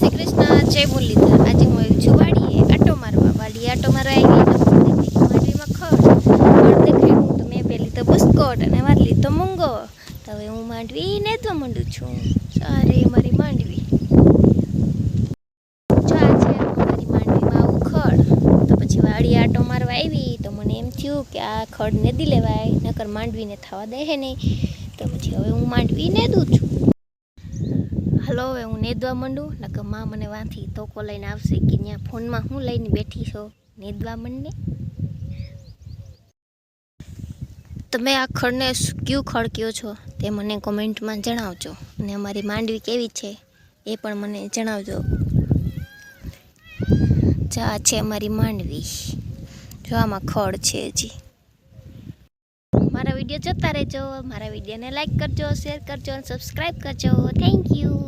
શ્રી કૃષ્ણ જય મુરલીધર આજે હું આવી છું, વાડીએ આટો મારવા. વાડીએ આટો મારવા આવી માંડવીમાં ખડ. ખડ તો મેં પેલી તો બુસ્કોટ અને વારલી તો મૂંગો. તો હવે હું માંડવી નેતવા માંડું છું. સારે મારી માંડવી. જો આ મારી માંડવીમાં આવું ખડ. તો પછી વાડી આટો મારવા આવી. તો મને એમ થયું કે આ ખડ નેદી લેવાય, નકર માંડવીને થવા દે નહીં. તો પછી હવે હું માંડવી નેદું છું. હલો, હવે હું નેદવા માંડું, નકરમાં મને વાંથી તોકો લઈને આવશે કે ત્યાં ફોનમાં હું લઈને બેઠી છો. નેદવા માંડને? તમે આ ખડને ક્યુ ખડક્યો ખડ કયો છો તે મને કોમેન્ટમાં જણાવજો. અને અમારી માંડવી કેવી છે એ પણ મને જણાવજો. જા છે અમારી માંડવી. જો આમાં ખડ છે હજી. વીડિયો જોતા રહેજો. મારા વિડીયોને લાઇક કરજો શેર કરજો અને સબસ્ક્રાઈબ કરજો. Thank you